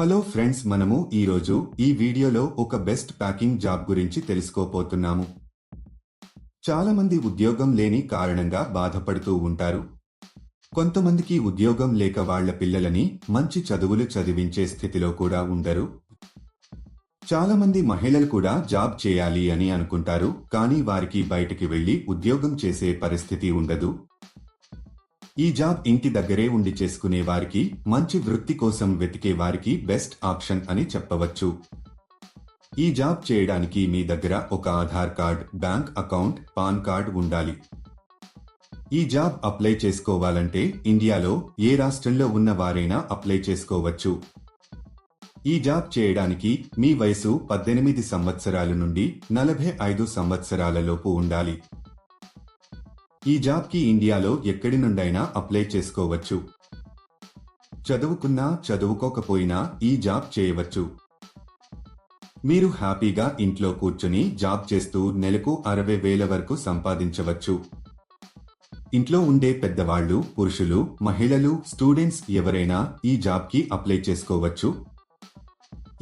Hello friends మనము ఈరోజు ఈ వీడియోలో ఒక బెస్ట్ ప్యాకింగ్ జాబ్ గురించి తెలుసుకోపోతున్నాము చాలామంది ఉద్యోగం లేని కారణంగా బాధపడుతూ ఉంటారు. కొంతమందికి ఉద్యోగం లేక వాళ్ళ పిల్లలని మంచి చదువులు చదివించే స్థితిలో కూడా ఉండరు. చాలామంది మహిళలు కూడా జాబ్ చేయాలి అని అనుకుంటారు కానీ వారికి బయటికి వెళ్ళి ఉద్యోగం చేసే పరిస్థితి ఉండదు. ఈ జాబ్ ఇంటి దగ్గరే ఉండి చేసుకునే వారికి మంచి వృత్తి కోసం వెతికే వారికి బెస్ట్ ఆప్షన్ అని చెప్పవచ్చు. ఈ జాబ్ చేయడానికి మీ దగ్గర ఒక Aadhaar card bank account PAN card ఉండాలి. ఈ జాబ్ అప్లై చేసుకోవాలంటే ఇండియాలో ఏ రాష్ట్రంలో ఉన్న వారైనా అప్లై చేసుకోవచ్చు. ఈ జాబ్ చేయడానికి మీ వయసు పద్దెనిమిది సంవత్సరాల నుండి నలభై ఐదు సంవత్సరాలలోపు ఉండాలి. ఈ జాబ్కి ఇండియాలో ఎక్కడి నుండైనా అప్లై చేసుకోవచ్చు. చదువుకున్నా చదువుకోకపోయినా ఈ జాబ్ చేయవచ్చు. మీరు హ్యాపీగా ఇంట్లో కూర్చుని జాబ్ చేస్తూ నెలకు అరవై వేల వరకు సంపాదించవచ్చు. ఇంట్లో ఉండే పెద్దవాళ్ళు పురుషులు మహిళలు స్టూడెంట్స్ ఎవరైనా ఈ జాబ్కి అప్లై చేసుకోవచ్చు.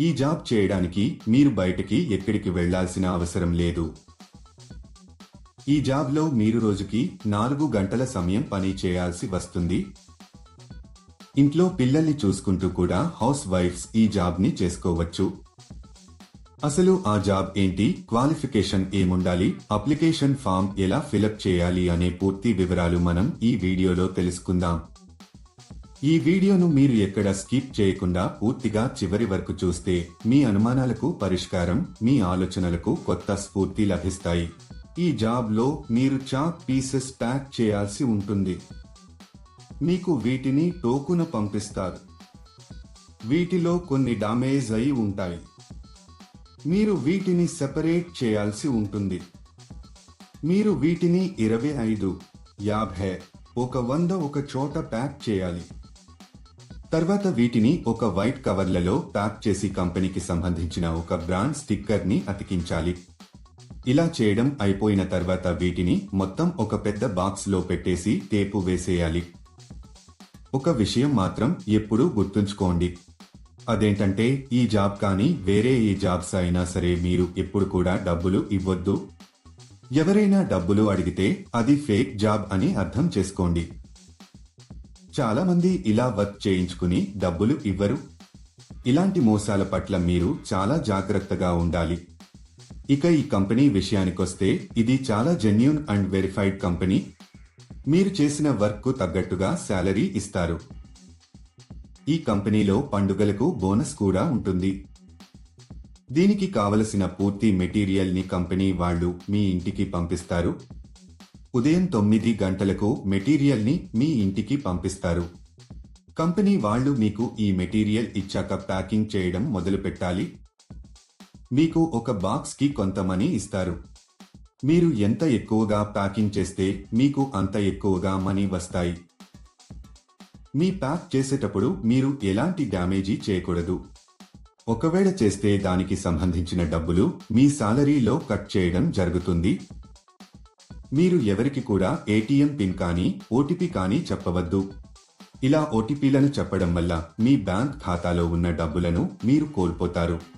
ఈ జాబ్ చేయడానికి మీరు బయటికి ఎక్కడికి వెళ్ళాల్సిన అవసరం లేదు. ఈ జాబ్లో మీరు రోజుకి నాలుగు గంటల సమయం పని చేయాల్సి వస్తుంది. ఇంట్లో పిల్లల్ని చూసుకుంటూ కూడా హౌస్ వైఫ్స్ ఈ జాబ్ని చేసుకోవచ్చు. అసలు ఆ జాబ్ ఏంటి? క్వాలిఫికేషన్ ఏముండాలి? అప్లికేషన్ ఫామ్ ఎలా ఫిలప్ చేయాలి అనే పూర్తి వివరాలు మనం ఈ వీడియోలో తెలుసుకుందాం. ఈ వీడియోను మీరు ఎక్కడ స్కిప్ చేయకుండా పూర్తిగా చివరి వరకు చూస్తే మీ అనుమానాలకు పరిష్కారం మీ ఆలోచనలకు కొత్త స్ఫూర్తి లభిస్తాయి. ఈ జాబ్లో మీరు చాక్ పీసెస్ ప్యాక్ చేయాల్సి ఉంటుంది. మీకు వీటిని టోకున పంపిస్తారు. వీటిలో కొన్ని డామేజ్ అయి ఉంటాయి. మీరు వీటిని సెపరేట్ చేయాల్సి ఉంటుంది. మీరు వీటిని ఇరవై ఐదు యాభై ఒక వంద ఒక చోట ప్యాక్ చేయాలి. తర్వాత వీటిని ఒక వైట్ కవర్లలో ప్యాక్ చేసి కంపెనీకి సంబంధించిన ఒక బ్రాండ్ స్టిక్కర్ని అతికించాలి. ఇలా చేయడం అయిపోయిన తర్వాత వీటిని మొత్తం ఒక పెద్ద బాక్స్లో పెట్టేసి టేపు వేసేయాలి. ఒక విషయం మాత్రం ఎప్పుడూ గుర్తుంచుకోండి. అదేంటంటే ఈ జాబ్ కానీ వేరే ఏ జాబ్స్ అయినా సరే మీరు ఎప్పుడు కూడా డబ్బులు ఇవ్వద్దు. ఎవరైనా డబ్బులు అడిగితే అది ఫేక్ జాబ్ అని అర్థం చేసుకోండి. చాలా మంది ఇలా వర్క్ చేయించుకుని డబ్బులు ఇవ్వరు. ఇలాంటి మోసాల పట్ల మీరు చాలా జాగ్రత్తగా ఉండాలి. ఇక ఈ కంపెనీ విషయానికొస్తే ఇది చాలా జెన్యున్ అండ్ వెరిఫైడ్ కంపెనీ. మీరు చేసిన వర్క్కు తగ్గట్టుగా శాలరీ ఇస్తారు. ఈ కంపెనీలో పండుగలకు బోనస్ కూడా ఉంటుంది. దీనికి కావలసిన పూర్తి మెటీరియల్ని కంపెనీ వాళ్ళు మీ ఇంటికి పంపిస్తారు. ఉదయం తొమ్మిది గంటలకు మెటీరియల్ని మీ ఇంటికి పంపిస్తారు. కంపెనీ వాళ్ళు మీకు ఈ మెటీరియల్ ఇచ్చాక ప్యాకింగ్ చేయడం మొదలు పెట్టాలి మీకు ఒక బాక్స్కి కొంత మనీ ఇస్తారు. మీరు ఎంత ఎక్కువగా ప్యాకింగ్ చేస్తే మీకు అంత ఎక్కువగా మనీ వస్తాయి. మీ ప్యాక్ చేసేటప్పుడు మీరు ఎలాంటి డ్యామేజీ చేయకూడదు. ఒకవేళ చేస్తే దానికి సంబంధించిన డబ్బులు మీ సాలరీలో కట్ చేయడం జరుగుతుంది. మీరు ఎవరికి కూడా ఏటీఎం పిన్ కానీ ఓటీపీ కానీ చెప్పవద్దు. ఇలా ఓటీపీలను చెప్పడం వల్ల మీ బ్యాంక్ ఖాతాలో ఉన్న డబ్బులను మీరు కోల్పోతారు.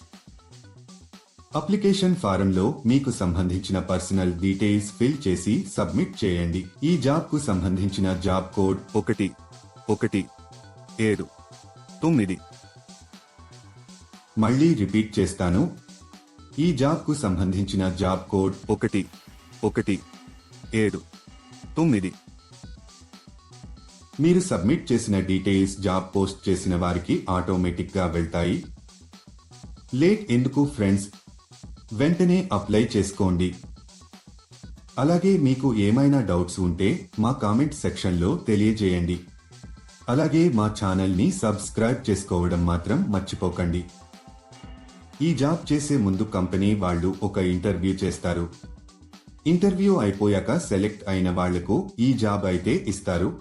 అప్లికేషన్ ఫారంలో మీకు సంబంధించిన పర్సనల్ డీటెయిల్స్ ఫిల్ చేసి సబ్మిట్ చేయండి. ఈ జాబ్కు సంబంధించిన జాబ్ కోడ్ ఒకటి ఒకటి ఏడు తొమ్మిది. మళ్ళీ రిపీట్ చేస్తాను. ఈ జాబ్కు సంబంధించిన జాబ్ కోడ్ ఒకటి ఒకటి ఏడు తొమ్మిది. మీరు సబ్మిట్ చేసిన డీటెయిల్స్ జాబ్ పోస్ట్ చేసిన వారికి ఆటోమేటిక్గా వెళ్తాయి. లేట్ ఎందుకు ఫ్రెండ్స్? వెంటనే అప్లై చేసుకోండి. అలాగే మీకు ఏమైనా డౌట్స్ ఉంటే మా కామెంట్ సెక్షన్లో తెలియజేయండి. అలాగే మా ఛానల్ని సబ్స్క్రైబ్ చేసుకోవడం మాత్రం మర్చిపోకండి. ఈ జాబ్ చేసే ముందు కంపెనీ వాళ్ళు ఒక ఇంటర్వ్యూ చేస్తారు. ఇంటర్వ్యూ అయిపోయాక సెలెక్ట్ అయిన వాళ్ళకు ఈ జాబ్ అయితే ఇస్తారు.